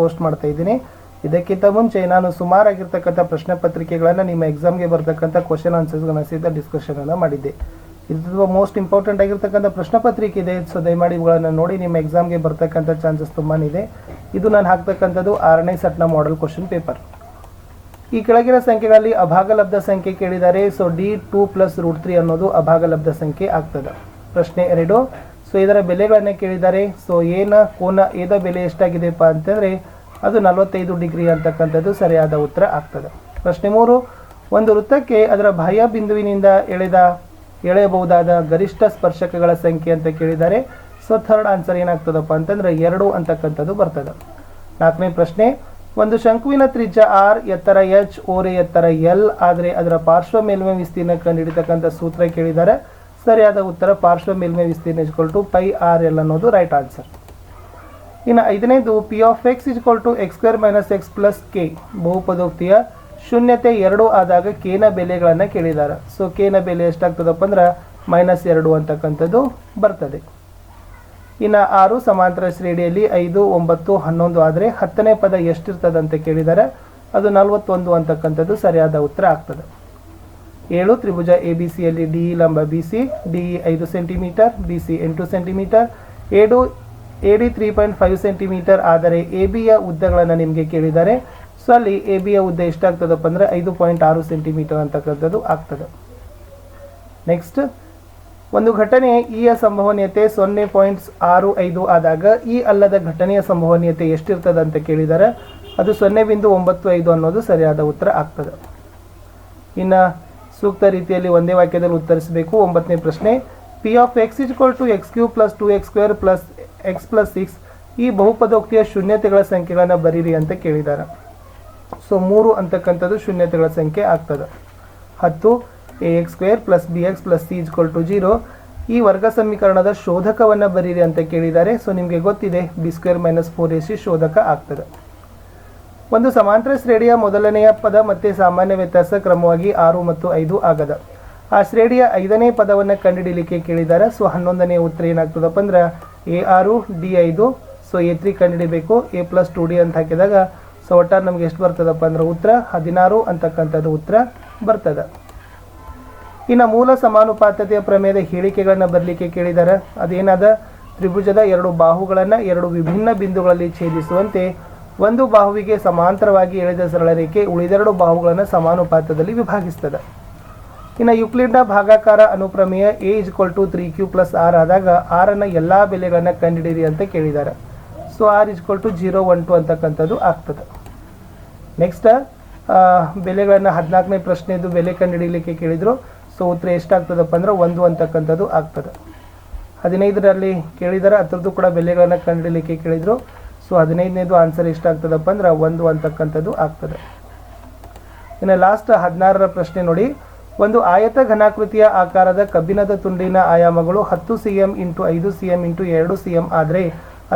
Post ಮಾಡ್ತಾ ಇದ್ದೀನಿ. ಇದಕ್ಕಿಂತ ಮುಂಚೆ ನಾನು ಸುಮಾರಾಗಿರ್ತಕ್ಕಂಥ ಪ್ರಶ್ನೆ ಪತ್ರಿಕೆಗಳನ್ನು ನಿಮ್ಮ ಎಕ್ಸಾಮ್ಗೆ ಬರ್ತಕ್ಕಂಥ ಕ್ವಶನ್ ಆನ್ಸರ್ಸ್ಗಳನ್ನ ಸಹಿತ ಡಿಸ್ಕಷನ್ ಅನ್ನು ಮಾಡಿದ್ದೆ. ಇದು ಮೋಸ್ಟ್ ಇಂಪಾರ್ಟೆಂಟ್ ಆಗಿರ್ತಕ್ಕಂಥ ಪ್ರಶ್ನೆ ಪತ್ರಿಕೆ ಇದೆ ಸೊ ದಯಮಾಡಿ ಇವುಗಳನ್ನು ನೋಡಿ ನಿಮ್ಮ ಎಕ್ಸಾಮ್ಗೆ ಬರ್ತಕ್ಕಂಥ ಚಾನ್ಸಸ್ ತುಂಬಾ ಇದೆ. ಇದು ನಾನು ಹಾಕ್ತಕ್ಕಂಥದ್ದು ಆರನೇ ಸೆಟ್ನ ಮಾಡೆಲ್ ಕ್ವಶನ್ ಪೇಪರ್ ಈ ಕೆಳಗಿನ ಸಂಖ್ಯೆಗಳಲ್ಲಿ ಅಭಾಗಲಬ್ಧ ಸಂಖ್ಯೆ ಕೇಳಿದ್ದಾರೆ so D two plus root three ಅನ್ನೋದು ಅಭಾಗಲಬ್ಧ ಸಂಖ್ಯೆ ಆಗ್ತದೆ. ಪ್ರಶ್ನೆ ಎರಡು ಸೊ ಇದರ ಬೆಲೆಗಳನ್ನ ಕೇಳಿದ್ದಾರೆ. ಸೊ ಏನ ಕೋನ, ಏದ ಬೆಲೆ ಎಷ್ಟಾಗಿದೆಪ್ಪ ಅಂತಂದರೆ, ಅದು ನಲವತ್ತೈದು ಡಿಗ್ರಿ ಅಂತಕ್ಕಂಥದ್ದು ಸರಿಯಾದ ಉತ್ತರ ಆಗ್ತದೆ. ಪ್ರಶ್ನೆ ಮೂರು, ಒಂದು ವೃತ್ತಕ್ಕೆ ಅದರ ಬಾಹ್ಯ ಬಿಂದುವಿನಿಂದ ಎಳೆದ, ಎಳೆಯಬಹುದಾದ ಗರಿಷ್ಠ ಸ್ಪರ್ಶಕಗಳ ಸಂಖ್ಯೆ ಅಂತ ಕೇಳಿದ್ದಾರೆ. ಸೊ ಥರ್ಡ್ ಆನ್ಸರ್ ಏನಾಗ್ತದಪ್ಪ ಅಂತಂದ್ರೆ, ಎರಡು ಅಂತಕ್ಕಂಥದ್ದು ಬರ್ತದೆ. ನಾಲ್ಕನೇ ಪ್ರಶ್ನೆ, ಒಂದು ಶಂಕುವಿನ ತ್ರಿಜ್ಯ ಆರ್ ಎತ್ತರ ಎಚ್ ಓರೆ ಎತ್ತರ ಎಲ್ ಆದರೆ ಅದರ ಪಾರ್ಶ್ವ ಮೇಲ್ಮೈ ವಿಸ್ತೀರ್ಣ ಕಂಡುಹಿಡಿತಕ್ಕಂಥ ಸೂತ್ರ ಕೇಳಿದ್ದಾರೆ. ಸರಿಯಾದ ಉತ್ತರ ಪಾರ್ಶ್ವ ಮೇಲ್ಮೈ ವಿಸ್ತೀರ್ಣ equal to pi R L ಅನ್ನೋದು ರೈಟ್ ಆನ್ಸರ್ ಇನ್ನು ಐದನೇದು P of X equal to X square minus X plus K ಬಹುಪದೋಕ್ತಿಯ ಶೂನ್ಯತೆ ಎರಡು ಆದಾಗ ಕೇನ ಬೆಲೆಗಳನ್ನು ಕೇಳಿದ್ದಾರೆ ಸೊ ಕೇನ ಬೆಲೆ ಎಷ್ಟಾಗ್ತದಪ್ಪ ಅಂದ್ರೆ ಮೈನಸ್ ಎರಡು ಅಂತಕ್ಕಂಥದ್ದು ಬರ್ತದೆ. ಇನ್ನು ಆರು ಸಮಾಂತರ ಶ್ರೇಣಿಯಲ್ಲಿ ಐದು, ಒಂಬತ್ತು, ಹನ್ನೊಂದು ಆದರೆ ಹತ್ತನೇ ಪದ ಎಷ್ಟಿರ್ತದಂತ ಕೇಳಿದ್ದಾರೆ ಅದು ನಲವತ್ತೊಂದು ಅಂತಕ್ಕಂಥದ್ದು ಸರಿಯಾದ ಉತ್ತರ ಆಗ್ತದೆ. ಏಳು ತ್ರಿಭುಜ ಎ ಬಿ ಸಿಯಲ್ಲಿ ಡಿ ಲಂಬ ಬಿ ಸಿ ಡಿ ಐದು ಸೆಂಟಿಮೀಟರ್ ಬಿ ಸಿ ಎಂಟು centimetre ಏಡು A D three point five centimetre ಆದರೆ ಎ ಬಿಯ ಉದ್ದಗಳನ್ನು ನಿಮಗೆ ಕೇಳಿದ್ದಾರೆ. ಸೊ ಅಲ್ಲಿ ಎ ಬಿಯ ಉದ್ದ ಎಷ್ಟಾಗ್ತದಪ್ಪ ಅಂದರೆ ಐದು ಪಾಯಿಂಟ್ ಆರು ಸೆಂಟಿಮೀಟರ್ ಅಂತಕ್ಕಂಥದ್ದು ಆಗ್ತದೆ. ನೆಕ್ಸ್ಟ್ ಒಂದು ಘಟನೆ ಇಯ ಸಂಭವನೀಯತೆ ಸೊನ್ನೆ ಪಾಯಿಂಟ್ಸ್ ಆರು ಐದು ಆದಾಗ ಈ ಅಲ್ಲದ ಘಟನೆಯ ಸಂಭವನೀಯತೆ ಎಷ್ಟಿರ್ತದೆ ಅಂತ ಕೇಳಿದ್ದಾರೆ. ಅದು ಸೊನ್ನೆ ಬಿಂದು ಒಂಬತ್ತು ಐದು ಅನ್ನೋದು ಸರಿಯಾದ ಉತ್ತರ ಆಗ್ತದೆ. ಇನ್ನು ಸೂಕ್ತ ರೀತಿಯಲ್ಲಿ ಒಂದೇ ವಾಕ್ಯದಲ್ಲಿ ಉತ್ತರಿಸಬೇಕು. ಒಂಬತ್ತನೇ ಪ್ರಶ್ನೆ P of X equal to X cube plus two X square plus X plus six ಈ ಬಹುಪದೋಕ್ತಿಯ ಶೂನ್ಯತೆಗಳ ಸಂಖ್ಯೆಗಳನ್ನು ಬರೀರಿ ಅಂತ ಕೇಳಿದ್ದಾರೆ ಸೊ ಮೂರು ಅಂತಕ್ಕಂಥದ್ದು ಶೂನ್ಯತೆಗಳ ಸಂಖ್ಯೆ ಆಗ್ತದೆ. ಹತ್ತು A X square plus B X plus C equal to zero ಈ ವರ್ಗ ಸಮೀಕರಣದ ಶೋಧಕವನ್ನು ಬರೀರಿ ಅಂತ ಕೇಳಿದ್ದಾರೆ ಸೊ ನಿಮಗೆ ಗೊತ್ತಿದೆ B square minus four A C ಶೋಧಕ ಆಗ್ತದೆ. ಒಂದು ಸಮಾಂತರ ಶ್ರೇಣಿಯ ಮೊದಲನೆಯ ಪದ ಮತ್ತೆ ಸಾಮಾನ್ಯ ವ್ಯತ್ಯಾಸ ಕ್ರಮವಾಗಿ ಆರು ಮತ್ತು ಐದು ಆಗದ. ಆ ಶ್ರೇಣಿಯ ಐದನೇ ಪದವನ್ನು ಕಂಡುಹಿಡಿಯಲಿಕ್ಕೆ ಕೇಳಿದ್ದಾರೆ ಸೊ, ಹನ್ನೊಂದನೇ ಉತ್ತರ ಏನಾಗ್ತದಪ್ಪ ಅಂದ್ರೆ ಎ ಆರು, ಡಿ ಐದು. ಸೊ, ಎ ತ್ರೀ ಕಂಡುಹಿಡಿಬೇಕು. ಎ ಪ್ಲಸ್ ಟು ಡಿ ಅಂತ ಹಾಕಿದಾಗ, ಸೊ, ಒಟ್ಟಾರೆ ನಮ್ಗೆ ಎಷ್ಟು ಬರ್ತದಪ್ಪ ಅಂದ್ರೆ ಉತ್ತರ? ಹದಿನಾರು ಅಂತಕ್ಕಂಥದ್ದು ಉತ್ತರ ಬರ್ತದ. ಇನ್ನು ಮೂಲ ಸಮಾನುಪಾತತೆಯ ಪ್ರಮೇಯದ ಹೇಳಿಕೆಗಳನ್ನು ಬರಲಿಕ್ಕೆ ಕೇಳಿದ್ದಾರೆ ಅದೇನಾದ? ತ್ರಿಭುಜದ ಎರಡು ಬಾಹುಗಳನ್ನು ಎರಡು ವಿಭಿನ್ನ ಬಿಂದುಗಳಲ್ಲಿ ಛೇದಿಸುವಂತೆ ಒಂದು ಬಾಹುವಿಗೆ ಸಮಾಂತರವಾಗಿ ಎಳೆದ ಸರಳ ರೇಖೆ ಉಳಿದೆರಡು ಬಾಹುಗಳನ್ನು ಸಮಾನುಪಾತದಲ್ಲಿ ವಿಭಾಗಿಸ್ತದೆ. ಇನ್ನು ಯುಕ್ಲಿಡ್ನ ಭಾಗಾಕಾರ ಅನುಪ್ರಮೇಯ A equal to three Q plus R ಆದಾಗ ಆರನ್ನು ಎಲ್ಲ ಬೆಲೆಗಳನ್ನು ಕಂಡುಹಿಡಿಯಿರಿ ಅಂತ ಕೇಳಿದ್ದಾರೆ. So R equal to zero one two ಅಂತಕ್ಕಂಥದ್ದು ಆಗ್ತದೆ. ನೆಕ್ಸ್ಟ್ ಬೆಲೆಗಳನ್ನು ಹದಿನಾಲ್ಕನೇ ಪ್ರಶ್ನೆದು ಬೆಲೆ ಕಂಡುಹಿಡಿಯಲಿಕ್ಕೆ ಕೇಳಿದರು. ಸೊ ಉತ್ತರ ಎಷ್ಟಾಗ್ತದಪ್ಪ ಅಂದ್ರೆ ಒಂದು ಅಂತಕ್ಕಂಥದ್ದು ಆಗ್ತದೆ. ಹದಿನೈದರಲ್ಲಿ ಕೇಳಿದರೆ, ಅದರದ್ದು ಕೂಡ ಬೆಲೆಗಳನ್ನು ಕಂಡುಹಿಡಿಯಲಿಕ್ಕೆ ಕೇಳಿದರು. ಸೊ ಹದಿನೈದನೇದು ಆನ್ಸರ್ ಎಷ್ಟಾಗ್ತದಪ್ಪ ಅಂದ್ರೆ ಒಂದು ಅಂತಕ್ಕಂಥದ್ದು ಆಗ್ತದೆ. ಇನ್ನು ಲಾಸ್ಟ್ ಹದಿನಾರರ ಪ್ರಶ್ನೆ ನೋಡಿ. ಒಂದು ಆಯತ ಘನಾಕೃತಿಯ ಆಕಾರದ ಕಬ್ಬಿಣದ ತುಂಡಿನ ಆಯಾಮಗಳು ಹತ್ತು ಸಿ ಎಂ ಇಂಟು ಐದು ಸಿ ಎಂ ಇಂಟು ಎರಡು ಸಿ ಎಂ ಆದರೆ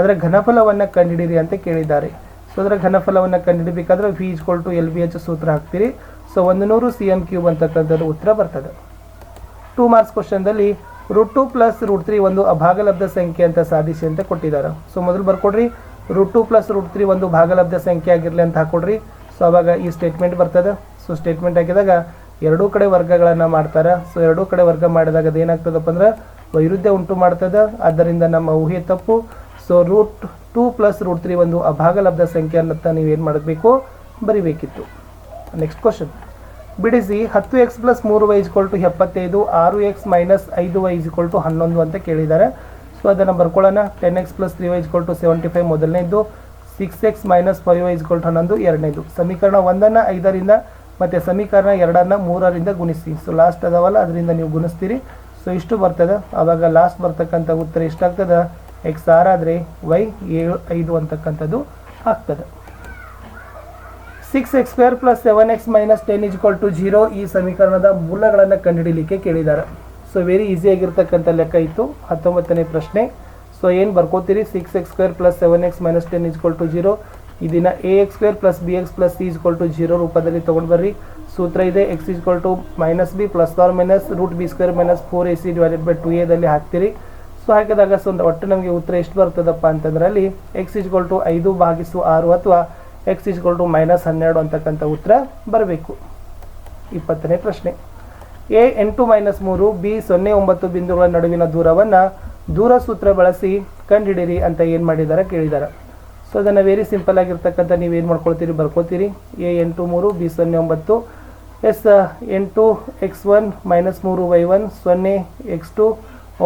ಅದರ ಘನಫಲವನ್ನು ಕಂಡುಹಿಡಿರಿ ಅಂತ ಕೇಳಿದ್ದಾರೆ. ಸೊ ಅದರ ಘನಫಲವನ್ನು ಕಂಡುಹಿಡಬೇಕಾದ್ರೆ V equal to L B H ಸೂತ್ರ ಹಾಕ್ತೀರಿ. ಸೊ ಒಂದು ನೂರು ಸಿ ಎಂ ಕ್ಯೂಬ್ ಅಂತಕ್ಕಂಥದ್ದು ಉತ್ತರ ಬರ್ತದೆ. Two marks ಕ್ವಶನ್ದಲ್ಲಿ root two plus root three ಒಂದು ಅಭಾಗಲಬ್ಧ ಸಂಖ್ಯೆ ಅಂತ ಸಾಧಿಸಿ ಅಂತ ಕೊಟ್ಟಿದ್ದಾರೆ. ಸೊ ಮೊದಲು ಬರ್ಕೊಡ್ರಿ. Root two plus root three ಒಂದು ಭಾಗಲಬ್ಧ ಸಂಖ್ಯೆ ಆಗಿರಲಿ ಅಂತ ಹಾಕೊಡ್ರಿ. ಸೊ ಅವಾಗ ಈ ಸ್ಟೇಟ್ಮೆಂಟ್ ಬರ್ತದೆ. ಸೊ ಸ್ಟೇಟ್ಮೆಂಟ್ ಹಾಕಿದಾಗ ಎರಡೂ ಕಡೆ ವರ್ಗಗಳನ್ನು ಮಾಡ್ತಾರೆ. ಸೊ ಎರಡೂ ಕಡೆ ವರ್ಗ ಮಾಡಿದಾಗ ಅದು ಏನಾಗ್ತದಪ್ಪ ಅಂದ್ರೆ ವೈರುಧ್ಯ ಉಂಟು ಮಾಡ್ತದೆ. ಆದ್ದರಿಂದ ನಮ್ಮ ಊಹೆ ತಪ್ಪು. So root two plus root three ಒಂದು ಅಭಾಗಲಬ್ಧ ಸಂಖ್ಯೆ ಅನ್ನತ್ತ ನೀವೇನು ಮಾಡಬೇಕು? ಬರಿಬೇಕಿತ್ತು. ನೆಕ್ಸ್ಟ್ ಕ್ವಶನ್ ಬಿಡಿಸಿ ಹತ್ತು ಎಕ್ಸ್ ಪ್ಲಸ್ ಮೂರು ವೈ ಇಸ್ಕೊಲ್ ಎಪ್ಪತ್ತೈದು, ಆರು ಎಕ್ಸ್ ಮೈನಸ್ ಐದು ವೈ ಇಸ್ಕೊಲ್ ಹನ್ನೊಂದು ಅಂತ ಕೇಳಿದ್ದಾರೆ ಸೊ ಅದನ್ನು ಬರ್ಕೊಳ್ಳೋಣ ten X plus three Y to seventy five ಮೊದಲನೇದು six X minus five Y equal ಹನ್ನೊಂದು ಎರಡನೇದು ಸಮೀಕರಣ ಒಂದನ್ನು, ಐದರಿಂದ ಮತ್ತು ಸಮೀಕರಣ ಎರಡನ್ನು ಮೂರರಿಂದ ಗುಣಿಸಿ. ಸೊ ಲಾಸ್ಟ್ ಅದಾವಲ್ಲ, ಅದರಿಂದ ನೀವು ಗುಣಿಸ್ತೀರಿ. ಸೊ ಇಷ್ಟು ಬರ್ತದೆ. ಆವಾಗ ಲಾಸ್ಟ್ ಬರ್ತಕ್ಕಂಥ ಉತ್ತರ ಎಷ್ಟಾಗ್ತದೆ? ಎಕ್ಸ್ ಆರ್ ಆದರೆ ವೈ ಏಳು, ಐದು ಅಂತಕ್ಕಂಥದ್ದು ಆಗ್ತದೆ. Six X square plus seven X minus ten equal to zero ಈ ಸಮೀಕರಣದ ಮೂಲಗಳನ್ನು ಕಂಡುಹಿಡಿಯಲಿಕ್ಕೆ ಕೇಳಿದ್ದಾರೆ ಸೊ ವೆರಿ ಈಸಿಯಾಗಿರ್ತಕ್ಕಂಥ ಲೆಕ್ಕ ಇತ್ತು. ಹತ್ತೊಂಬತ್ತನೇ ಪ್ರಶ್ನೆ. ಸೊ ಏನು ಬರ್ಕೋತೀರಿ? Six x square plus seven x minus ten equal to zero ಇದನ್ನು a x square plus b x plus c equal to zero ರೂಪದಲ್ಲಿ ತೊಗೊಂಡು ಬರ್ರಿ. ಸೂತ್ರ ಇದೆ x equal to minus b plus or minus root b square minus four a c divided by two ಎದಲ್ಲಿ ಹಾಕ್ತೀರಿ. So ಹಾಕಿದಾಗ so ಒಟ್ಟು ನಮಗೆ ಉತ್ತರ ಎಷ್ಟು ಬರ್ತದಪ್ಪ ಅಂತಂದ್ರಲ್ಲಿ ಎಕ್ಸ್ ಇಸ್ಕೊಲ್ ಟು ಐದು ಭಾಗಿಸು ಆರು ಅಥವಾ ಎಕ್ಸ್ ಇಸ್ಕೊಲ್ ಟು ಮೈನಸ್ ಹನ್ನೆರಡು ಅಂತಕ್ಕಂಥ ಉತ್ತರ ಬರಬೇಕು. ಇಪ್ಪತ್ತನೇ ಪ್ರಶ್ನೆ. ಎ ಎಂಟು ಮೈನಸ್ ಮೂರು, ಬಿ ಸೊನ್ನೆ ಒಂಬತ್ತು ಬಿಂದುಗಳ ನಡುವಿನ ದೂರವನ್ನು ದೂರ ಸೂತ್ರ ಬಳಸಿ ಕಂಡುಹಿಡಿರಿ ಅಂತ ಏನು ಮಾಡಿದ್ದಾರೆ ಕೇಳಿದ್ದಾರೆ ಸೊ ಅದನ್ನು ವೆರಿ ಸಿಂಪಲ್ ಆಗಿರ್ತಕ್ಕಂಥ ನೀವೇನು ಮಾಡ್ಕೊಳ್ತೀರಿ ಬರ್ಕೋತೀರಿ ಎ ಎಂಟು ಮೂರು, ಬಿ ಸೊನ್ನೆ ಒಂಬತ್ತು, ಎಸ್ ಎಂಟು ಎಕ್ಸ್ ಒನ್ ಮೈನಸ್ ಮೂರು ವೈ ಒನ್, ಸೊನ್ನೆ ಎಕ್ಸ್ ಟು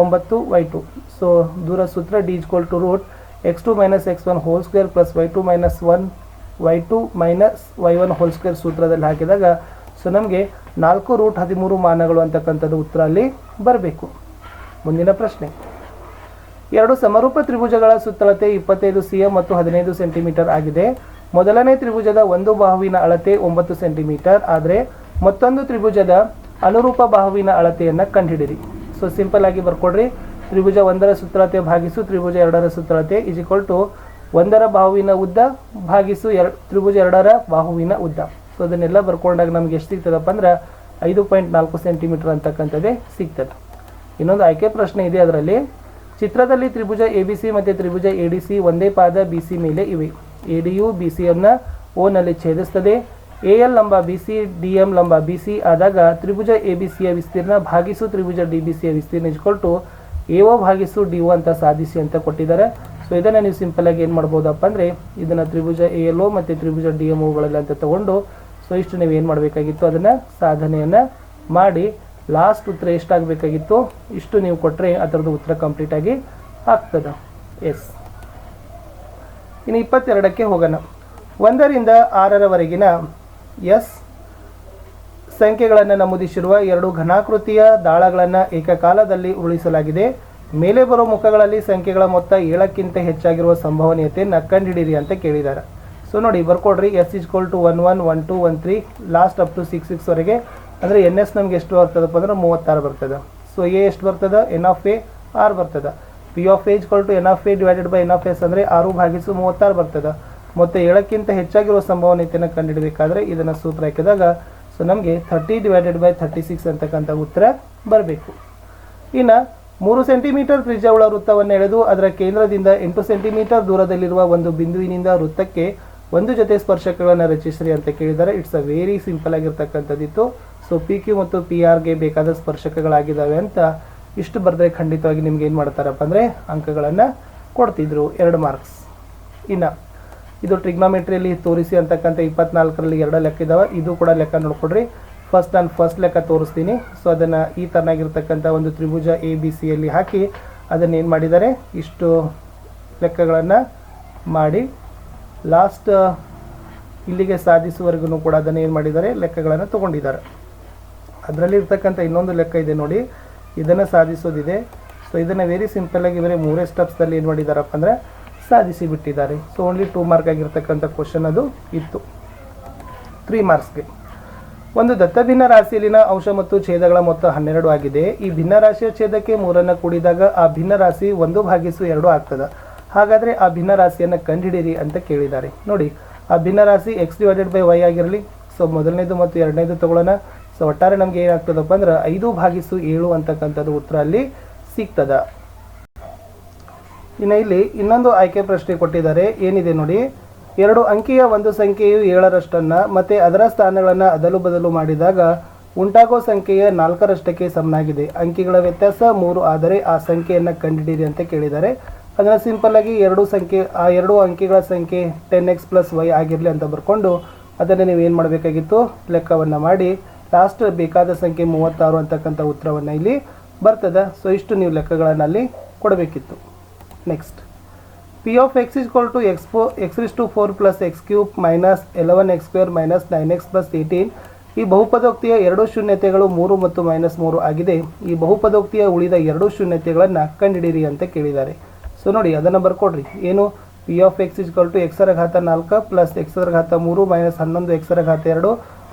ಒಂಬತ್ತು ವೈ ಟು. ಸೊ ದೂರ ಸೂತ್ರ D equal to root X two minus X one whole square plus Y two minus one Y two minus Y one whole square ಸೂತ್ರದಲ್ಲಿ ಹಾಕಿದಾಗ so ನಮಗೆ ನಾಲ್ಕು root ಹದಿಮೂರು ಮಾನಗಳು ಅಂತಕ್ಕಂಥದ್ದು ಉತ್ತರ ಅಲ್ಲಿ ಬರಬೇಕು. ಮುಂದಿನ ಪ್ರಶ್ನೆ. ಎರಡು ಸಮರೂಪ ತ್ರಿಭುಜಗಳ ಸುತ್ತಳತೆ ಇಪ್ಪತ್ತೈದು ಸಿ ಎಂ ಮತ್ತು ಹದಿನೈದು ಸೆಂಟಿಮೀಟರ್ ಆಗಿದೆ. ಮೊದಲನೇ ತ್ರಿಭುಜದ ಒಂದು ಬಾಹುವಿನ ಅಳತೆ ಒಂಬತ್ತು ಸೆಂಟಿಮೀಟರ್, ಆದರೆ ಮತ್ತೊಂದು ತ್ರಿಭುಜದ ಅನುರೂಪ ಬಾಹುವಿನ ಅಳತೆಯನ್ನು ಕಂಡುಹಿಡಿರಿ ಸೊ ಸಿಂಪಲ್ ಆಗಿ ಬರ್ಕೊಡ್ರಿ. ತ್ರಿಭುಜ ಒಂದರ ಸುತ್ತಳತೆ ಭಾಗಿಸು, ತ್ರಿಭುಜ ಎರಡರ ಸುತ್ತಳತೆ ಇಸ್ ಒಂದರ ಬಾಹುವಿನ ಉದ್ದ ಭಾಗಿಸು, ಎರಡು, ತ್ರಿಭುಜ ಎರಡರ ಬಾಹುವಿನ ಉದ್ದ. ಸೊ ಅದನ್ನೆಲ್ಲ ಬರ್ಕೊಂಡಾಗ ನಮ್ಗೆ ಎಷ್ಟು ಸಿಗ್ತದಪ್ಪ ಅಂದ್ರೆ ಐದು ಪಾಯಿಂಟ್ ನಾಲ್ಕು ಸೆಂಟಿಮೀಟರ್ ಅಂತಕ್ಕಂಥದ್ದೇ ಸಿಗ್ತದೆ. ಇನ್ನೊಂದು ಆಯ್ಕೆ ಪ್ರಶ್ನೆ ಇದೆ ಅದರಲ್ಲಿ. ಚಿತ್ರದಲ್ಲಿ ತ್ರಿಭುಜ ಎ ಬಿ ಸಿ ಮತ್ತು ತ್ರಿಭುಜ ಎ ಡಿ ಸಿ ಒಂದೇ ಪಾದ ಬಿ ಸಿ ಮೇಲೆ ಇವೆ. A D U B C ಓನಲ್ಲಿ ಛೇದಿಸ್ತದೆ. ಎ ಎಲ್ ಲಂಬ ಬಿ ಸಿ ಡಿ ಎಂ ಲಂಬ ಬಿ ಸಿ ಆದಾಗ ತ್ರಿಭುಜ ಎ ಬಿ ಸಿಯ ವಿಸ್ತೀರ್ಣ ಭಾಗಿಸು ತ್ರಿಭುಜ ಡಿ ಬಿ ಸಿಯ ವಿಸ್ತೀರ್ಣ ಇಸ್ಕೊಲ್ಟು ಎ ಒ ಭಾಗಿಸು ಡಿ ಒ ಅಂತ ಸಾಧಿಸಿ ಅಂತ ಕೊಟ್ಟಿದ್ದಾರೆ. ಸೊ ಇದನ್ನು ನೀವು ಸಿಂಪಲ್ ಆಗಿ ಏನು ಮಾಡ್ಬೋದಪ್ಪ ಅಂದರೆ ಇದನ್ನು ತ್ರಿಭುಜ ಎ ಎಲ್ ಒ ಮತ್ತು ತ್ರಿಭುಜ ಡಿ ಒಗಳಲ್ಲಿ ಅಂತ ತಗೊಂಡು ಸೊ ಇಷ್ಟು ನೀವು ಏನು ಮಾಡಬೇಕಾಗಿತ್ತು? ಅದನ್ನು ಸಾಧನೆಯನ್ನು ಮಾಡಿ ಲಾಸ್ಟ್ ಉತ್ತರ ಎಷ್ಟಾಗಬೇಕಾಗಿತ್ತು? ಇಷ್ಟು ನೀವು ಕೊಟ್ಟರೆ ಅದರದ್ದು ಉತ್ತರ ಕಂಪ್ಲೀಟ್ ಆಗಿ ಆಗ್ತದೆ. ಎಸ್ ಇನ್ನು ಇಪ್ಪತ್ತೆರಡಕ್ಕೆ ಹೋಗೋಣ. ಒಂದರಿಂದ ಆರರವರೆಗಿನ ಎಸ್ ಸಂಖ್ಯೆಗಳನ್ನು ನಮೂದಿಸಿರುವ ಎರಡು ಘನಾಕೃತಿಯ ದಾಳಗಳನ್ನು ಏಕಕಾಲದಲ್ಲಿ ಉಳಿಸಲಾಗಿದೆ ಮೇಲೆ ಬರುವ ಮುಖಗಳಲ್ಲಿ ಸಂಖ್ಯೆಗಳ ಮೊತ್ತ ಏಳಕ್ಕಿಂತ ಹೆಚ್ಚಾಗಿರುವ ಸಂಭವನೀಯತೆಯನ್ನು ಕಂಡುಹಿಡಿಯಿರಿ ಅಂತ ಕೇಳಿದ್ದಾರೆ ಸೊ ನೋಡಿ, ಬರ್ಕೊಡ್ರಿ. S equal to one one one two one three last up to six ಸಿಕ್ಸ್ವರೆಗೆ ಅಂದರೆ ಎನ್ ಎಸ್ ನಮ್ಗೆ ಎಷ್ಟು ಬರ್ತದಪ್ಪ ಅಂದ್ರೆ ಮೂವತ್ತಾರು ಬರ್ತದೆ. ಸೊ ಎ ಎಷ್ಟು ಬರ್ತದೆ? ಎನ್ ಆಫ್ ಎ ಆರು ಬರ್ತದೆ. P of A equal to N of A divided by N of S ಅಂದರೆ ಆರು ಭಾಗಿಸು ಮೂವತ್ತಾರು ಬರ್ತದೆ. ಮತ್ತು ಏಳಕ್ಕಿಂತ ಹೆಚ್ಚಾಗಿರುವ ಸಂಭವನೀಯತೆಯನ್ನು ಕಂಡುಹಿಡಬೇಕಾದ್ರೆ ಇದನ್ನು ಸೂತ್ರ ಹಾಕಿದಾಗ ಸೊ ನಮಗೆ thirty divided by thirty six ಅಂತಕ್ಕಂಥ ಉತ್ತರ ಬರಬೇಕು. ಇನ್ನು ಮೂರು ಸೆಂಟಿಮೀಟರ್ ತ್ರಿಜ್ಯವುಳ್ಳ ವೃತ್ತವನ್ನು ಎಳೆದು ಅದರ ಕೇಂದ್ರದಿಂದ ಎಂಟು ಸೆಂಟಿಮೀಟರ್ ದೂರದಲ್ಲಿರುವ ಒಂದು ಬಿಂದುವಿನಿಂದ ವೃತ್ತಕ್ಕೆ ಒಂದು ಜೊತೆ ಸ್ಪರ್ಶಕಗಳನ್ನು ರಚಿಸಿರಿ ಅಂತ ಕೇಳಿದರೆ ಇಟ್ಸ್ ಅ ವೆರಿ ಸಿಂಪಲ್ ಆಗಿರ್ತಕ್ಕಂಥದ್ದಿತ್ತು. ಸೊ ಪಿ ಕ್ಯೂ ಮತ್ತು ಪಿ ಆರ್ಗೆ ಬೇಕಾದ ಸ್ಪರ್ಶಕಗಳಾಗಿದ್ದಾವೆ ಅಂತ ಇಷ್ಟು ಬರೆದ್ರೆ ಖಂಡಿತವಾಗಿ ನಿಮ್ಗೆ ಏನು ಮಾಡ್ತಾರಪ್ಪ ಅಂದರೆ ಅಂಕಗಳನ್ನು ಕೊಡ್ತಿದ್ರು. ಎರಡು ಮಾರ್ಕ್ಸ್ ಇನ್ನು, ಇದು ಟ್ರಿಗ್ನಾಮೆಟ್ರಿಯಲ್ಲಿ ತೋರಿಸಿ ಅಂತಕ್ಕಂಥ ಇಪ್ಪತ್ನಾಲ್ಕರಲ್ಲಿ ಎರಡು ಲೆಕ್ಕ ಇದಾವೆ. ಇದು ಕೂಡ ಲೆಕ್ಕ ನೋಡ್ಕೊಡ್ರಿ. ಫಸ್ಟ್ ನಾನು ಫಸ್ಟ್ ಲೆಕ್ಕ ತೋರಿಸ್ತೀನಿ. ಸೊ ಅದನ್ನು ಈ ಥರನಾಗಿರ್ತಕ್ಕಂಥ ಒಂದು ತ್ರಿಭುಜ ಎ ಬಿ ಸಿಯಲ್ಲಿ ಹಾಕಿ ಅದನ್ನು ಏನು ಮಾಡಿದ್ದಾರೆ ಇಷ್ಟು ಲೆಕ್ಕಗಳನ್ನು ಮಾಡಿ ಲಾಸ್ಟ್ ಇಲ್ಲಿಗೆ ಸಾಧಿಸುವವರೆಗೂ ಕೂಡ ಅದನ್ನು ಏನು ಮಾಡಿದ್ದಾರೆ? ಲೆಕ್ಕಗಳನ್ನು ತೊಗೊಂಡಿದ್ದಾರೆ. ಅದರಲ್ಲಿ ಇರ್ತಕ್ಕಂಥ ಇನ್ನೊಂದು ಲೆಕ್ಕ ಇದೆ ನೋಡಿ. ಇದನ್ನು ಸಾಧಿಸೋದಿದೆ. ಸೊ ಇದನ್ನು ವೆರಿ ಸಿಂಪಲ್ಲಾಗಿ ಬರೀ ಮೂರೇ ಸ್ಟೆಪ್ಸ್ದಲ್ಲಿ ಏನು ಮಾಡಿದ್ದಾರಪ್ಪ ಅಂದರೆ ಸಾಧಿಸಿ ಬಿಟ್ಟಿದ್ದಾರೆ. ಸೊ ಓನ್ಲಿ ಟೂ ಮಾರ್ಕ್ ಆಗಿರ್ತಕ್ಕಂಥ ಕ್ವಶನ್ ಅದು ಇತ್ತು. ತ್ರೀ ಮಾರ್ಕ್ಸ್ಗೆ ಒಂದು ದತ್ತಭಿನ್ನ ರಾಶಿಯಲ್ಲಿನ ಅಂಶ ಮತ್ತು ಛೇದಗಳ ಮೊತ್ತ ಹನ್ನೆರಡು ಆಗಿದೆ. ಈ ಭಿನ್ನ ರಾಶಿಯ ಛೇದಕ್ಕೆ ಮೂರನ್ನು ಕೂಡಿದಾಗ ಆ ಭಿನ್ನ ರಾಶಿ ಒಂದು ಭಾಗಿಸು ಎರಡು ಆಗ್ತದೆ. ಹಾಗಾದರೆ ಆ ಭಿನ್ನರಾಶಿಯನ್ನು ಕಂಡುಹಿಡಿಯಿರಿ ಅಂತ ಕೇಳಿದ್ದಾರೆ. ನೋಡಿ, ಆ ಭಿನ್ನರಾಶಿ ಎಕ್ಸ್ ಡಿವೈಡೆಡ್ ಬೈ ವೈ ಆಗಿರಲಿ ಸೊ ಮೊದಲನೇದು ಮತ್ತು ಎರಡನೇದು ತಗೊಳ್ಳೋಣ. ಸೊ ಒಟ್ಟಾರೆ ನಮಗೆ ಏನಾಗ್ತದಪ್ಪ ಅಂದ್ರೆ ಐದು ಭಾಗಿಸು ಏಳು ಅಂತಕ್ಕಂಥದ್ದು ಉತ್ತರ ಅಲ್ಲಿ ಸಿಗ್ತದ. ಇನ್ನು ಇಲ್ಲಿ ಇನ್ನೊಂದು ಆಯ್ಕೆ ಪ್ರಶ್ನೆ ಕೊಟ್ಟಿದ್ದಾರೆ. ಏನಿದೆ ನೋಡಿ, ಎರಡು ಅಂಕಿಯ ಒಂದು ಸಂಖ್ಯೆಯು ಏಳರಷ್ಟನ್ನು ಮತ್ತು ಅದರ ಸ್ಥಾನಗಳನ್ನು ಅದಲು ಬದಲು ಮಾಡಿದಾಗ ಉಂಟಾಗೋ ಸಂಖ್ಯೆಯ ನಾಲ್ಕರಷ್ಟಕ್ಕೆ ಸಮನಾಗಿದೆ. ಅಂಕಿಗಳ ವ್ಯತ್ಯಾಸ ಮೂರು, ಆದರೆ ಆ ಸಂಖ್ಯೆಯನ್ನು ಕಂಡುಹಿಡಿಯಿರಿ ಅಂತ ಕೇಳಿದ್ದಾರೆ. ಅದನ್ನು ಸಿಂಪಲ್ ಆಗಿ ಎರಡು ಸಂಖ್ಯೆ, ಆ ಎರಡು ಅಂಕಿಗಳ ಸಂಖ್ಯೆ ಟೆನ್ ಎಕ್ಸ್ ಪ್ಲಸ್ ವೈ ಆಗಿರಲಿ ಅಂತ ಬರ್ಕೊಂಡು ಅದನ್ನು ನೀವು ಏನು ಮಾಡಬೇಕಾಗಿತ್ತು? ಲೆಕ್ಕವನ್ನು ಮಾಡಿ. ಲಾಸ್ಟ್ ಬೇಕಾದ ಸಂಖ್ಯೆ ಮೂವತ್ತಾರು ಅಂತಕ್ಕಂಥ ಉತ್ತರವನ್ನು ಇಲ್ಲಿ ಬರ್ತದೆ. ಸೊ ಇಷ್ಟು ನೀವು ಲೆಕ್ಕಗಳನ್ನು ಅಲ್ಲಿ ಕೊಡಬೇಕಿತ್ತು. Next p of x is two x four x is to four plus x cube minus eleven x square minus nine x plus eighteen ಈ ಬಹುಪದೋಕ್ತಿಯ ಎರಡು ಶೂನ್ಯತೆಗಳು ಮೂರು ಮತ್ತು ಮೈನಸ್ ಮೂರು ಆಗಿದೆ. ಈ ಬಹುಪದೋಕ್ತಿಯ ಉಳಿದ ಎರಡು ಶೂನ್ಯತೆಗಳನ್ನು ಕಂಡುಹಿಡಿಯಿರಿ ಅಂತ ಕೇಳಿದ್ದಾರೆ. ಸೊ ನೋಡಿ ಅದನ್ನು ಬರ್ಕೊಡ್ರಿ ಏನು? P of x is two ಎಕ್ಸರ ಘಾತ ನಾಲ್ಕು ಪ್ಲಸ್ ಎಕ್ಸರ ಘಾತ ಮೂರು ಮೈನಸ್ ಹನ್ನೊಂದು ಎಕ್ಸರ ಘಾತ ಎರಡು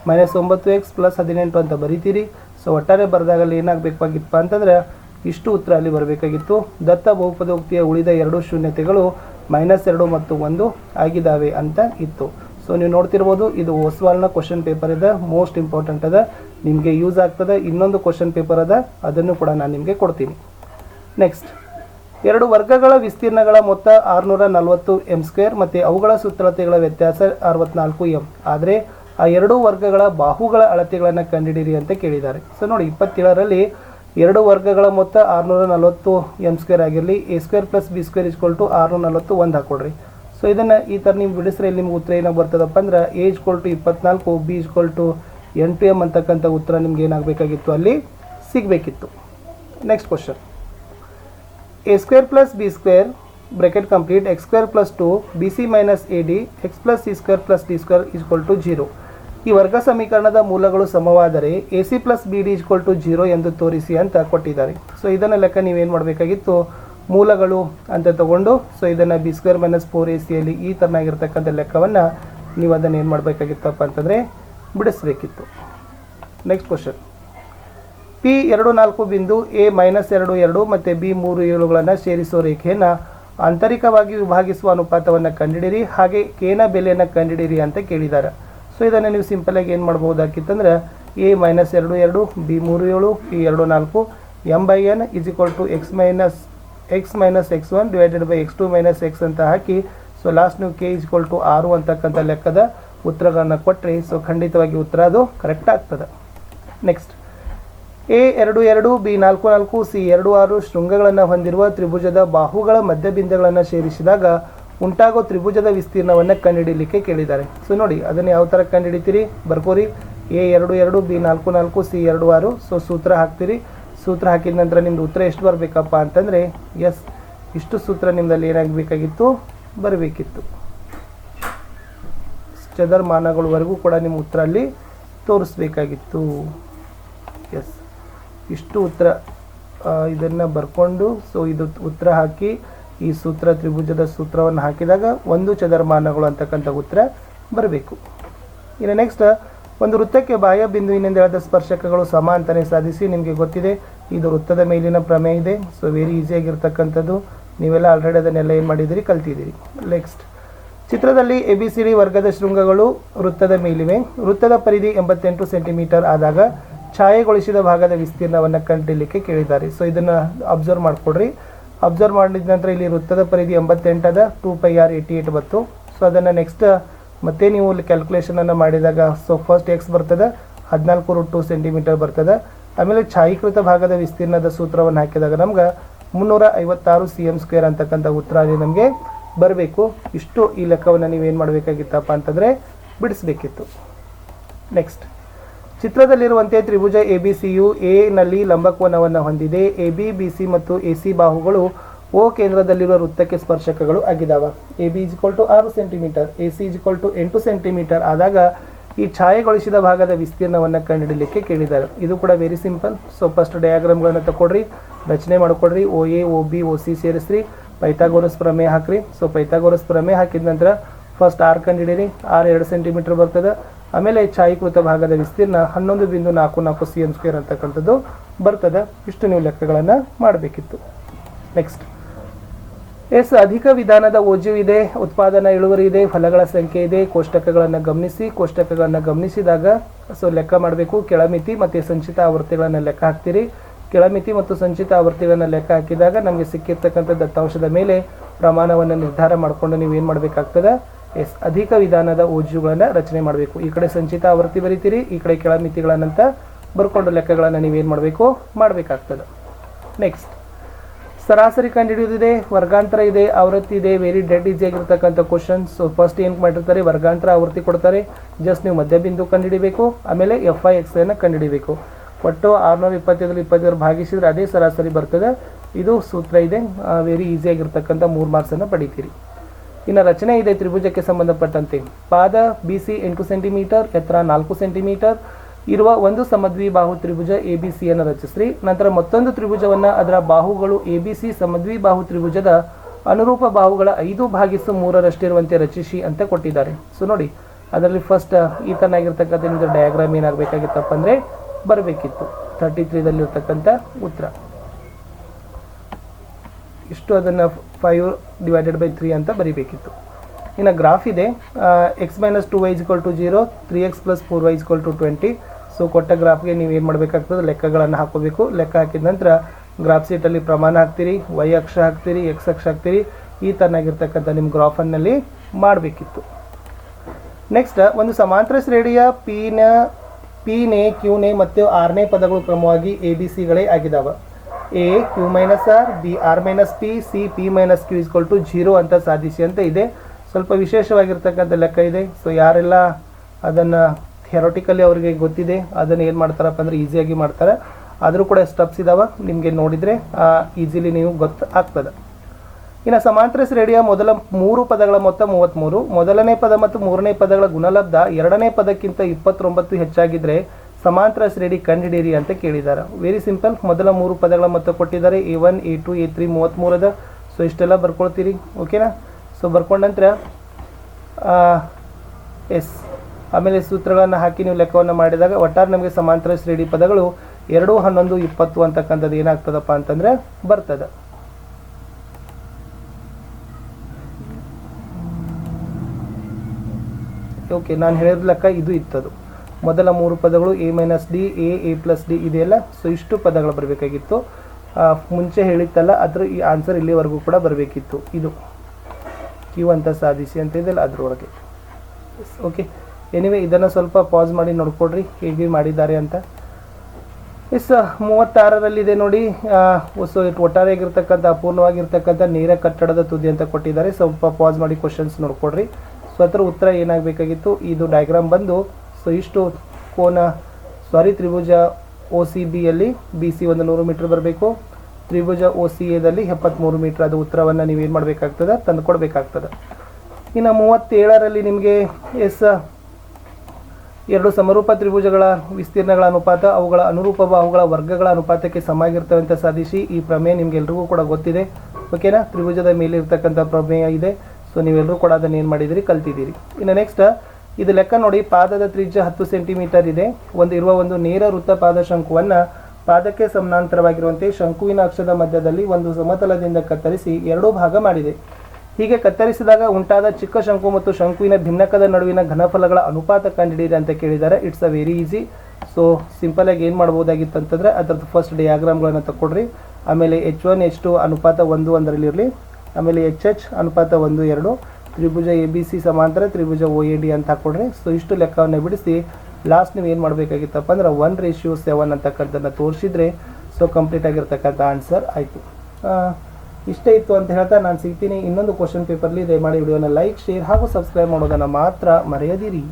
ಮೈನಸ್ ಒಂಬತ್ತು ಎಕ್ಸ್ ಪ್ಲಸ್ ಹದಿನೆಂಟು ಅಂತ ಬರಿತೀರಿ. ಸೊ ಒಟ್ಟಾರೆ ಬರೆದಾಗಲ್ಲಿ ಏನಾಗಬೇಕಾಗಿತ್ತಪ್ಪ ಅಂತಂದ್ರೆ, ಇಷ್ಟು ಉತ್ತರ ಅಲ್ಲಿ ಬರಬೇಕಾಗಿತ್ತು. ದತ್ತ ಬಹುಪದೋಕ್ತಿಯ ಉಳಿದ ಎರಡು ಶೂನ್ಯತೆಗಳು ಮೈನಸ್ ಎರಡು ಮತ್ತು ಒಂದು ಆಗಿದ್ದಾವೆ ಅಂತ ಇತ್ತು. ಸೊ ನೀವು ನೋಡ್ತಿರ್ಬೋದು, ಇದು ಹೊಸವಾಲ್ನ ಕ್ವಶನ್ ಪೇಪರ್ ಇದೆ. ಮೋಸ್ಟ್ ಇಂಪಾರ್ಟೆಂಟ್ ಅದ. ನಿಮಗೆ ಯೂಸ್ ಆಗ್ತದೆ. ಇನ್ನೊಂದು ಕ್ವಶನ್ ಪೇಪರ್ ಅದ. ಅದನ್ನು ಕೂಡ ನಾನು ನಿಮಗೆ ಕೊಡ್ತೀನಿ. ನೆಕ್ಸ್ಟ್ ಎರಡು ವರ್ಗಗಳ ವಿಸ್ತೀರ್ಣಗಳ ಮೊತ್ತ ಆರುನೂರ ನಲವತ್ತು ಎಂ ಸ್ಕ್ವೇರ್ ಮತ್ತು ಅವುಗಳ ಸುತ್ತಳತೆಗಳ ವ್ಯತ್ಯಾಸ ಅರವತ್ನಾಲ್ಕು ಎಂ. ಆದರೆ ಆ ಎರಡು ವರ್ಗಗಳ ಬಾಹುಗಳ ಅಳತೆಗಳನ್ನು ಕಂಡುಹಿಡಿಯಿರಿ ಅಂತ ಕೇಳಿದ್ದಾರೆ. ಸೊ ನೋಡಿ, ಇಪ್ಪತ್ತೇಳರಲ್ಲಿ ಎರಡು ವರ್ಗಗಳ ಮೊತ್ತ ಆರುನೂರ ನಲವತ್ತು ಎಂ ಸ್ಕ್ವೇರ್ ಆಗಿರಲಿ, a square plus b square is equal to ಆರುನೂರ ನಲವತ್ತು ಒಂದು ಹಾಕೊಡ್ರಿ. ಸೊ ಇದನ್ನು ಈ ಥರ ನೀವು ಬಿಡಿಸ್ರೆ ಇಲ್ಲಿ ನಿಮ್ಗೆ ಉತ್ತರ ಏನೋ ಬರ್ತದಪ್ಪ ಅಂದ್ರೆ, ಎ ಇಸ್ಕೊಲ್ ಟು ಇಪ್ಪತ್ನಾಲ್ಕು, ಬಿ ಇಸ್ಕೊಲ್ ಟು ಎಂಟು ಎಂ ಅಂತಕ್ಕಂಥ ಉತ್ತರ ನಿಮ್ಗೆ ಏನಾಗಬೇಕಾಗಿತ್ತು ಅಲ್ಲಿ ಸಿಗಬೇಕಿತ್ತು. Next question a square plus b square bracket complete x square plus two b c minus a d x plus c square plus d square equal to zero ಈ ವರ್ಗ ಸಮೀಕರಣದ ಮೂಲಗಳು ಸಮವಾದರೆ a c plus b d equal to zero ಎಂದು ತೋರಿಸಿ ಅಂತ ಕೊಟ್ಟಿದ್ದಾರೆ. So ಇದನ್ನು ಲೆಕ್ಕ ನೀವೇನು ಮಾಡಬೇಕಾಗಿತ್ತು? ಮೂಲಗಳು ಅಂತ ತಗೊಂಡು ಸೊ ಇದನ್ನು b square minus four a ಸಿಯಲ್ಲಿ ಈ ಥರನಾಗಿರ್ತಕ್ಕಂಥ ಲೆಕ್ಕವನ್ನು ನೀವು ಅದನ್ನು ಏನು ಮಾಡಬೇಕಾಗಿತ್ತಪ್ಪ ಅಂತಂದರೆ ಬಿಡಿಸ್ಬೇಕಿತ್ತು. ನೆಕ್ಸ್ಟ್ ಕ್ವಶನ್ ಪಿ ಎರಡು ನಾಲ್ಕು ಬಿಂದು ಎ ಮೈನಸ್ ಎರಡು ಎರಡು ಮತ್ತು ಬಿ ಮೂರು ಏಳುಗಳನ್ನು ಸೇರಿಸುವ ರೇಖೆಯನ್ನು ಆಂತರಿಕವಾಗಿ ವಿಭಾಗಿಸುವ ಅನುಪಾತವನ್ನು ಕಂಡುಹಿಡಿಯಿರಿ. ಹಾಗೆ ಕೇನ ಬೆಲೆಯನ್ನು ಕಂಡುಹಿಡಿಯಿರಿ ಅಂತ ಕೇಳಿದ್ದಾರೆ. ಸೊ ಇದನ್ನು ನೀವು ಸಿಂಪಲಾಗಿ ಏನು ಮಾಡ್ಬೋದಾಗಿತ್ತಂದ್ರೆ ಎ ಮೈನಸ್ ಎರಡು ಎರಡು, ಬಿ ಮೂರು ಏಳು, ಪಿ ಎರಡು ನಾಲ್ಕು m by n is equal to x minus x minus x one divided by x two minus x ಅಂತ ಹಾಕಿ ಸೊ ಲಾಸ್ಟ್ ನೀವು ಕೆ ಇಸ್ ಈಕ್ವಲ್ ಟು ಆರು ಅಂತಕ್ಕಂಥ ಲೆಕ್ಕದ ಉತ್ತರಗಳನ್ನು ಕೊಟ್ಟರೆ ಸೊ ಖಂಡಿತವಾಗಿ ಉತ್ತರ ಅದು ಕರೆಕ್ಟ್ ಆಗ್ತದೆ. ನೆಕ್ಸ್ಟ್ ಎ ಎರಡು ಎರಡು ಬಿ ನಾಲ್ಕು ನಾಲ್ಕು ಸಿ ಎರಡು ಆರು ಶೃಂಗಗಳನ್ನು ಹೊಂದಿರುವ ತ್ರಿಭುಜದ ಬಾಹುಗಳ ಮಧ್ಯಬಿಂದುಗಳನ್ನು ಸೇರಿಸಿದಾಗ ಉಂಟಾಗೋ ತ್ರಿಭುಜದ ವಿಸ್ತೀರ್ಣವನ್ನು ಕಂಡುಹಿಡಿಯಲಿಕ್ಕೆ ಕೇಳಿದ್ದಾರೆ. ಸೊ ನೋಡಿ, ಅದನ್ನು ಯಾವ ಥರ ಕಂಡುಹಿಡಿತೀರಿ? ಬರ್ಕೋರಿ. ಎ ಎರಡು ಎರಡು ಬಿ ನಾಲ್ಕು ನಾಲ್ಕು ಸಿ ಎರಡು ಆರು. ಸೊ ಸೂತ್ರ ಹಾಕ್ತೀರಿ. ಸೂತ್ರ ಹಾಕಿದ ನಂತರ ನಿಮ್ಮದು ಉತ್ತರ ಎಷ್ಟು ಬರಬೇಕಪ್ಪ ಅಂತಂದರೆ ಎಸ್ ಇಷ್ಟು ಸೂತ್ರ ನಿಮ್ಮಲ್ಲಿ ಏನಾಗಬೇಕಾಗಿತ್ತು ಬರಬೇಕಿತ್ತು. ಚದರ್ಮಾನಗಳವರೆಗೂ ಕೂಡ ನಿಮ್ಮ ಉತ್ತರ ಅಲ್ಲಿ ತೋರಿಸ್ಬೇಕಾಗಿತ್ತು. ಇಷ್ಟು ಉತ್ತರ ಇದನ್ನು ಬರ್ಕೊಂಡು ಸೊ ಇದು ಉತ್ತರ ಹಾಕಿ, ಈ ಸೂತ್ರ ತ್ರಿಭುಜದ ಸೂತ್ರವನ್ನು ಹಾಕಿದಾಗ ಒಂದು ಚದರಮಾನಗಳು ಅಂತಕ್ಕಂಥ ಉತ್ತರ ಬರಬೇಕು. ಇನ್ನು ನೆಕ್ಸ್ಟ್ ಒಂದು ವೃತ್ತಕ್ಕೆ ಬಾಹ್ಯ ಬಿಂದುವಿನಿಂದ ಹೇಳಿದ ಸ್ಪರ್ಶಕಗಳು ಸಮ ಅಂತಲೇ ಸಾಧಿಸಿ ನಿಮಗೆ ಗೊತ್ತಿದೆ, ಇದು ವೃತ್ತದ ಮೇಲಿನ ಪ್ರಮೇಯ ಇದೆ ಸೊ ವೆರಿ ಈಸಿಯಾಗಿರ್ತಕ್ಕಂಥದ್ದು ನೀವೆಲ್ಲ ಆಲ್ರೆಡಿ ಅದನ್ನೆಲ್ಲ ಏನು ಮಾಡಿದಿರಿ ಕಲ್ತಿದ್ದೀರಿ. ನೆಕ್ಸ್ಟ್ ಚಿತ್ರದಲ್ಲಿ ಎ ಬಿ ಸಿ ಡಿ ವರ್ಗದ ಶೃಂಗಗಳು ವೃತ್ತದ ಮೇಲಿವೆ. ವೃತ್ತದ ಪರಿಧಿ ಎಂಬತ್ತೆಂಟು ಸೆಂಟಿಮೀಟರ್ ಆದಾಗ ಛಾಯೆಗೊಳಿಸಿದ ಭಾಗದ ವಿಸ್ತೀರ್ಣವನ್ನು ಕಂಡಿಲಿಕ್ಕೆ ಕೇಳಿದ್ದಾರೆ. ಸೊ ಇದನ್ನು ಅಬ್ಸರ್ವ್ ಮಾಡಿಕೊಡ್ರಿ. ಅಬ್ಸರ್ವ್ ಮಾಡಿದ ನಂತರ ಇಲ್ಲಿ ವೃತ್ತದ ಪರಿಧಿ ಎಂಬತ್ತೆಂಟದ two pi r eighty eight ಬಂತು ಸೊ ಅದನ್ನು ನೆಕ್ಸ್ಟ್ ಮತ್ತೆ ನೀವು ಕ್ಯಾಲ್ಕುಲೇಷನನ್ನು ಮಾಡಿದಾಗ ಸೊ ಫಸ್ಟ್ ಎಕ್ಸ್ ಬರ್ತದೆ, ಹದಿನಾಲ್ಕು ರೂಟ್ ಟು ಸೆಂಟಿಮೀಟರ್ ಬರ್ತದೆ. ಆಮೇಲೆ ಛಾಯೀಕೃತ ಭಾಗದ ವಿಸ್ತೀರ್ಣದ ಸೂತ್ರವನ್ನು ಹಾಕಿದಾಗ ನಮ್ಗೆ ಮುನ್ನೂರ ಐವತ್ತಾರು ಸಿ ಎಂ ಸ್ಕ್ವೇರ್ ಅಂತಕ್ಕಂಥ ಉತ್ತರ ನಮಗೆ ಬರಬೇಕು. ಇಷ್ಟು ಈ ಲೆಕ್ಕವನ್ನು ನೀವೇನು ಮಾಡಬೇಕಾಗಿತ್ತಪ್ಪ ಅಂತಂದರೆ, ಬಿಡಿಸ್ಬೇಕಿತ್ತು. ನೆಕ್ಸ್ಟ್ ಚಿತ್ರದಲ್ಲಿರುವಂತೆ ತ್ರಿಭುಜ ಎ ಬಿ ಸಿಯು ಎ ನಲ್ಲಿ ಲಂಬಕೋನವನ್ನು ಹೊಂದಿದೆ. ಎ ಬಿ ಬಿ ಸಿ ಮತ್ತು ಎ ಸಿ ಬಾಹುಗಳು ಓ ಕೇಂದ್ರದಲ್ಲಿರುವ ವೃತ್ತಕ್ಕೆ ಸ್ಪರ್ಶಕಗಳು ಆಗಿದಾವ A B is equal to ಆರು centimetre. A C is equal to ಎಂಟು ಸೆಂಟಿಮೀಟರ್ ಆದಾಗ ಈ ಛಾಯೆಗೊಳಿಸಿದ ಭಾಗದ ವಿಸ್ತೀರ್ಣವನ್ನು ಕಂಡುಹಿಡಲಿಕ್ಕೆ ಕೇಳಿದ್ದಾರೆ. ಇದು ಕೂಡ ವೆರಿ ಸಿಂಪಲ್ ಸೊ ಫಸ್ಟ್ ಡಯಾಗ್ರಾಮ್ಗಳನ್ನು ತಗೊಳ್ರಿ ರಚನೆ ಮಾಡಿಕೊಡ್ರಿ. O A O B O C ಸೇರಿಸ್ರಿ. Pythagoras ಪ್ರಮೇಯ ಹಾಕ್ರಿ. ಸೊ ಪೈಥಾಗೋರಸ್ ಪ್ರಮೇಯ ಹಾಕಿದ ನಂತರ ಫಸ್ಟ್ ಆರ್ ಕಂಡುಹಿಡೀರಿ ಆರ್ ಎರಡು ಸೆಂಟಿಮೀಟರ್ ಬರ್ತದೆ. ಆಮೇಲೆ ಛಾಯೀಕೃತ ಭಾಗದ ವಿಸ್ತೀರ್ಣ ಹನ್ನೊಂದು ಬಿಂದು ನಾಲ್ಕು ನಾಲ್ಕು ಸಿ ಎಂ ಸ್ಕ್ವೇರ್ ಅಂತಕ್ಕಂಥದ್ದು ಬರ್ತದೆ. ಇಷ್ಟು ನೀವು ಲೆಕ್ಕಗಳನ್ನು ಮಾಡಬೇಕಿತ್ತು. ನೆಕ್ಸ್ಟ್ ಎಸ್, ಅಧಿಕ ವಿಧಾನದ ಓಜು ಇದೆ, ಉತ್ಪಾದನಾ ಇಳುವರಿ ಇದೆ, ಫಲಗಳ ಸಂಖ್ಯೆ ಇದೆ, ಕೋಷ್ಟಕಗಳನ್ನು ಗಮನಿಸಿ, ಕೋಷ್ಟಕಗಳನ್ನು ಗಮನಿಸಿದಾಗ ಸೊ ಲೆಕ್ಕ ಮಾಡಬೇಕು. ಕೆಳಮಿತಿ ಮತ್ತು ಸಂಚಿತ ಆವೃತ್ತಿಗಳನ್ನು ಲೆಕ್ಕ ಹಾಕ್ತೀರಿ. ಕೆಳಮಿತಿ ಮತ್ತು ಸಂಚಿತ ಆವೃತ್ತಿಗಳನ್ನು ಲೆಕ್ಕ ಹಾಕಿದಾಗ ನಮಗೆ ಸಿಕ್ಕಿರ್ತಕ್ಕಂಥ ದತ್ತಾಂಶದ ಮೇಲೆ ಪ್ರಮಾಣವನ್ನು ನಿರ್ಧಾರ ಮಾಡಿಕೊಂಡು ನೀವು ಏನು ಮಾಡಬೇಕಾಗ್ತದೆ? ಎಸ್, ಅಧಿಕ ವಿಧಾನದ ಓಜುಗಳನ್ನು ರಚನೆ ಮಾಡಬೇಕು. ಈ ಕಡೆ ಸಂಚಿತ ಆವೃತ್ತಿ ಬರೀತೀರಿ, ಈ ಕಡೆ ಕೆಳಮಿತಿಗಳನ್ನಂತ ಬರ್ಕೊಂಡು ಲೆಕ್ಕಗಳನ್ನು ನೀವೇನು ಮಾಡಬೇಕು? ಮಾಡಬೇಕಾಗ್ತದೆ. ನೆಕ್ಸ್ಟ್ ಸರಾಸರಿ ಕಂಡುಹಿಡಿಯೋದಿದೆ ವರ್ಗಾಂತರ ಇದೆ, ಆವೃತ್ತಿ ಇದೆ ವೆರಿ ಡೆಡ್ ಈಸಿ ಆಗಿರ್ತಕ್ಕಂಥ ಕ್ವಶನ್ ಸೊ ಫಸ್ಟ್ ಏನು ಮಾಡಿರ್ತಾರೆ, ವರ್ಗಾಂತರ ಆವೃತ್ತಿ ಕೊಡ್ತಾರೆ. ಜಸ್ಟ್ ನೀವು ಮಧ್ಯಬಿಂದು ಕಂಡುಹಿಡಿಬೇಕು, ಆಮೇಲೆ ಎಫ್ ಐ ಎಕ್ಸ್ ಅನ್ನು ಕಂಡುಹಿಡಿಬೇಕು. ಒಟ್ಟು ಆರುನೂರ ಇಪ್ಪತ್ತೈದರಲ್ಲಿ ಇಪ್ಪತ್ತೈದರ ಭಾಗಿಸಿದ್ರೆ ಅದೇ ಸರಾಸರಿ ಬರ್ತದೆ. ಇದು ಸೂತ್ರ ಇದೆ ವೆರಿ ಈಸಿ ಆಗಿರ್ತಕ್ಕಂಥ ಮೂರು ಮಾರ್ಕ್ಸನ್ನು ಪಡಿತೀರಿ. ಇನ್ನು ರಚನೆ ಇದೆ ತ್ರಿಭುಜಕ್ಕೆ ಸಂಬಂಧಪಟ್ಟಂತೆ. ಪಾದ ಬಿ ಸಿ ಎಂಟು ಸೆಂಟಿಮೀಟರ್ ಎತ್ತರ ನಾಲ್ಕು ಸೆಂಟಿಮೀಟರ್ ಇರುವ ಒಂದು ಸಮದ್ವಿಬಾಹು ತ್ರಿಭುಜ ಎ ಬಿ ಸಿಯನ್ನು ರಚಿಸ್ರಿ. ನಂತರ ಮತ್ತೊಂದು ತ್ರಿಭುಜವನ್ನು ಅದರ ಬಾಹುಗಳು ಎ ಬಿ ಸಿ ಸಮದ್ವಿಬಾಹು ತ್ರಿಭುಜದ ಅನುರೂಪ ಬಾಹುಗಳ ಐದು ಭಾಗಿಸು ಮೂರರಷ್ಟಿರುವಂತೆ ರಚಿಸಿ ಅಂತ ಕೊಟ್ಟಿದ್ದಾರೆ. ಸೊ ನೋಡಿ, ಅದರಲ್ಲಿ ಫಸ್ಟ್ ಈ ಥರನಾಗಿರ್ತಕ್ಕಂಥ ನಿಮಗೆ ಡಯಾಗ್ರಾಮ್ ಏನಾಗಬೇಕಾಗಿತ್ತಪ್ಪ ಅಂದರೆ ಬರಬೇಕಿತ್ತು. ತರ್ಟಿ ತ್ರೀದಲ್ಲಿರ್ತಕ್ಕಂಥ ಉತ್ತರ. ಇಷ್ಟು ಅದನ್ನು ಫೈವ್ ಡಿವೈಡೆಡ್ ಬೈ ತ್ರೀ ಅಂತ ಬರೀಬೇಕಿತ್ತು. ಇನ್ನು ಗ್ರಾಫ್ ಇದೆ. X minus two y is equal to zero three x plus four y is equal to twenty so ಕೊಟ್ಟ ಗ್ರಾಫ್ಗೆ ನೀವು ಏನು ಮಾಡಬೇಕಾಗ್ತದೆ? ಲೆಕ್ಕಗಳನ್ನು ಹಾಕೋಬೇಕು. ಲೆಕ್ಕ ಹಾಕಿದ ನಂತರ ಗ್ರಾಫ್ ಸೀಟಲ್ಲಿ ಪ್ರಮಾಣ ಹಾಕ್ತೀರಿ ವೈ ಅಕ್ಷ ಹಾಕ್ತೀರಿ ಎಕ್ಸ್ ಅಕ್ಷ ಹಾಕ್ತೀರಿ. ಈ ಥರನಾಗಿರ್ತಕ್ಕಂಥ ನಿಮ್ಮ ಗ್ರಾಫನ್ನಲ್ಲಿ ಮಾಡಬೇಕಿತ್ತು. ನೆಕ್ಸ್ಟ್ ಒಂದು ಸಮಾಂತರ ಶ್ರೇಣಿಯ ಪಿನ ಪಿನೇ ಕ್ಯೂನೇ ಮತ್ತು ಆರನೇ ಪದಗಳು ಕ್ರಮವಾಗಿ ಎ ಬಿ ಸಿಗಳೇ ಆಗಿದಾವೆ. A q minus r b r minus p c p minus q is equal to zero ಅಂತ ಸಾಧಿಸಿ ಅಂತ ಇದೆ. ಸ್ವಲ್ಪ ವಿಶೇಷವಾಗಿರ್ತಕ್ಕಂಥ ಲೆಕ್ಕ ಇದೆ. ಸೊ ಯಾರೆಲ್ಲ ಅದನ್ನು ಥೆರೋಟಿಕಲಿ ಅವರಿಗೆ ಗೊತ್ತಿದೆ, ಅದನ್ನು ಏನು ಮಾಡ್ತಾರಪ್ಪ ಅಂದರೆ ಈಸಿಯಾಗಿ ಮಾಡ್ತಾರೆ. ಆದರೂ ಕೂಡ ಸ್ಟೆಪ್ಸ್ ಇದಾವೆ, ನಿಮಗೆ ನೋಡಿದರೆ ಈಸಿಲಿ ನೀವು ಗೊತ್ತು ಆಗ್ತದೆ ಇನ್ನು ಸಮಾಂತರ ಶ್ರೇಣಿಯ ಮೊದಲ ಮೂರು ಪದಗಳ ಮೊತ್ತ ಮೂವತ್ತ್ಮೂರು ಮೊದಲನೇ ಪದ ಮತ್ತು ಮೂರನೇ ಪದಗಳ ಗುಣಲಬ್ಧ ಎರಡನೇ ಪದಕ್ಕಿಂತ ಇಪ್ಪತ್ತೊಂಬತ್ತು ಹೆಚ್ಚಾಗಿದ್ದರೆ ಸಮಾಂತರ ಶ್ರೇಣಿ ಕಂಡುಹಿಡಿಯಿರಿ ಅಂತ ಕೇಳಿದ್ದಾರೆ. ವೆರಿ ಸಿಂಪಲ್ ಮೊದಲ ಮೂರು ಪದಗಳ ಮೊತ್ತ ಕೊಟ್ಟಿದ್ದಾರೆ. A one a two a three ಮೂವತ್ತ್ಮೂರದ so ಇಷ್ಟೆಲ್ಲ ಬರ್ಕೊಳ್ತೀರಿ. ಓಕೆನಾ ಸೊ ಬರ್ಕೊಂಡ ನಂತರ ಎಸ್. ಆಮೇಲೆ ಸೂತ್ರಗಳನ್ನು ಹಾಕಿ ನೀವು ಲೆಕ್ಕವನ್ನು ಮಾಡಿದಾಗ ಒಟ್ಟಾರೆ ನಮಗೆ ಸಮಾಂತರ ಶ್ರೇಣಿ ಪದಗಳು ಎರಡು, ಹನ್ನೊಂದು, ಇಪ್ಪತ್ತು ಅಂತಕ್ಕಂಥದ್ದು ಏನಾಗ್ತದಪ್ಪ ಅಂತಂದರೆ ಬರ್ತದೆ. ಓಕೆ ನಾನು ಹೇಳಿದ ಲೆಕ್ಕ ಇದು ಇತ್ತದು. ಮೊದಲ ಮೂರು ಪದಗಳು a minus d a a plus d ಇದೆಯಲ್ಲ? ಸೊ ಇಷ್ಟು ಪದಗಳು ಬರಬೇಕಾಗಿತ್ತು. ಮುಂಚೆ ಹೇಳಿತ್ತಲ್ಲ, ಅದ್ರ ಈ ಆನ್ಸರ್ ಇಲ್ಲಿವರೆಗೂ ಕೂಡ ಬರಬೇಕಿತ್ತು. ಇದು ಕ್ಯೂ ಅಂತ ಸಾಧಿಸಿ ಅಂತ ಇದೆಯಲ್ಲ, ಅದ್ರೊಳಗೆ. ಓಕೆ ಎನಿವೆ ಇದನ್ನು ಸ್ವಲ್ಪ ಪಾಸ್ ಮಾಡಿ ನೋಡ್ಕೊಡ್ರಿ, ಹೇಗೆ ಮಾಡಿದ್ದಾರೆ ಅಂತ. ಎಸ್ ಮೂವತ್ತಾರರಲ್ಲಿದೆ ನೋಡಿ. ಸೊ ಒಟ್ಟಾರೆಯಾಗಿರ್ತಕ್ಕಂಥ, ಅಪೂರ್ಣವಾಗಿರ್ತಕ್ಕಂಥ ನೇರ ಕಟ್ಟಡದ ತುದಿ ಅಂತ ಕೊಟ್ಟಿದ್ದಾರೆ. ಸ್ವಲ್ಪ ಪಾಸ್ ಮಾಡಿ ಕ್ವಶನ್ಸ್ ನೋಡ್ಕೊಡ್ರಿ. ಸೊ ಅದರ ಉತ್ತರ ಏನಾಗಬೇಕಾಗಿತ್ತು? ಇದು ಡಯಾಗ್ರಾಮ್ ಬಂದು ಸೊ ಇಷ್ಟು ಕೋನ ಸಾರಿ ತ್ರಿಭುಜ ಒ ಸಿ ಬಿಯಲ್ಲಿ ಬಿ ಸಿ ಒಂದು ನೂರು ಮೀಟ್ರ್ ಬರಬೇಕು. ತ್ರಿಭುಜ ಒ ಸಿ ಎದಲ್ಲಿ ಎಪ್ಪತ್ತ್ಮೂರು ಮೀಟ್ರ್ ಅದು ಉತ್ತರವನ್ನು ನೀವು ಏನು ಮಾಡಬೇಕಾಗ್ತದೆ? ತಂದು ಕೊಡಬೇಕಾಗ್ತದೆ. ಇನ್ನು ಮೂವತ್ತೇಳರಲ್ಲಿ ನಿಮಗೆ ಎಸ್ ಎರಡು ಸಮರೂಪ ತ್ರಿಭುಜಗಳ ವಿಸ್ತೀರ್ಣಗಳ ಅನುಪಾತ, ಅವುಗಳ ಅನುರೂಪ ಅವುಗಳ ವರ್ಗಗಳ ಅನುಪಾತಕ್ಕೆ ಸಮಾಗಿರ್ತವೆ ಅಂತ ಸಾಧಿಸಿ ಈ ಪ್ರಮೇಯ ನಿಮ್ಗೆಲ್ರಿಗೂ ಕೂಡ ಗೊತ್ತಿದೆ. ಓಕೆನಾ ತ್ರಿಭುಜದ ಮೇಲೆ ಇರ್ತಕ್ಕಂಥ ಪ್ರಮೇಯ ಇದೆ. ಸೊ ನೀವೆಲ್ಲರೂ ಕೂಡ ಅದನ್ನು ಏನು ಮಾಡಿದಿರಿ ಕಲ್ತಿದ್ದೀರಿ. ಇನ್ನು ನೆಕ್ಸ್ಟ್ ಇದು ಲೆಕ್ಕ ನೋಡಿ, ಪಾದದ ತ್ರಿಜ್ಯ ಹತ್ತು ಸೆಂಟಿಮೀಟರ್ ಇದೆ. ಒಂದು ಇರುವ ಒಂದು ನೇರ ವೃತ್ತ ಪಾದ ಶಂಕುವನ್ನು ಪಾದಕ್ಕೆ ಸಮಾನಾಂತರವಾಗಿರುವಂತೆ ಶಂಕುವಿನ ಅಕ್ಷದ ಮಧ್ಯದಲ್ಲಿ ಒಂದು ಸಮತಲದಿಂದ ಕತ್ತರಿಸಿ ಎರಡೂ ಭಾಗ ಮಾಡಿದೆ. ಹೀಗೆ ಕತ್ತರಿಸಿದಾಗ ಉಂಟಾದ ಚಿಕ್ಕ ಶಂಕು ಮತ್ತು ಶಂಕುವಿನ ಭಿನ್ನಕದ ನಡುವಿನ ಘನಫಲಗಳ ಅನುಪಾತ ಕಂಡುಹಿಡಿಯಿರಿ ಅಂತ ಕೇಳಿದ್ದಾರೆ. It's a very easy so simple ಆಗಿ ಏನು ಮಾಡ್ಬೋದಾಗಿತ್ತು ಅಂತಂದರೆ ಅದರದ್ದು ಫಸ್ಟ್ ಡಯಾಗ್ರಾಮ್ಗಳನ್ನು ತಗೊಳ್ರಿ ಆಮೇಲೆ ಎಚ್ ಒನ್ ಎಚ್ ಟು ಅನುಪಾತ ಒಂದು ಒಂದರಲ್ಲಿರಲಿ ಆಮೇಲೆ ಎಚ್ ಎಚ್ ಅನುಪಾತ ಒಂದು, ಎರಡು. ತ್ರಿಭುಜ ಎ ಬಿ ಸಿ ಸಮಾಂತರ, ತ್ರಿಭುಜ ಒ ಎ ಡಿ ಅಂತ ಹಾಕ್ಕೊಡ್ರಿ ಸೊ ಇಷ್ಟು ಲೆಕ್ಕವನ್ನು ಬಿಡಿಸಿ ಲಾಸ್ಟ್ ನೀವು ಏನು ಮಾಡಬೇಕಾಗಿತ್ತಪ್ಪ ಅಂದ್ರೆ ಒನ್ ರೇಷಿಯೋ ಸೆವೆನ್ ಅಂತಕ್ಕಂಥದ್ದನ್ನು ತೋರಿಸಿದ್ರೆ ಸೊ ಕಂಪ್ಲೀಟ್ ಆಗಿರ್ತಕ್ಕಂಥ ಆನ್ಸರ್ ಆಯಿತು. ಇಷ್ಟೇ ಇತ್ತು ಅಂತ ಹೇಳ್ತಾ ನಾನು ಸಿಗ್ತೀನಿ. ಇನ್ನೊಂದು ಕ್ವಶನ್ ಪೇಪರ್ಲಿ ದಯಮಾಡಿ ವಿಡಿಯೋನ ಲೈಕ್ ಶೇರ್ ಹಾಗೂ ಸಬ್ಸ್ಕ್ರೈಬ್ ಮಾಡೋದನ್ನು ಮಾತ್ರ ಮರೆಯದಿರಿ.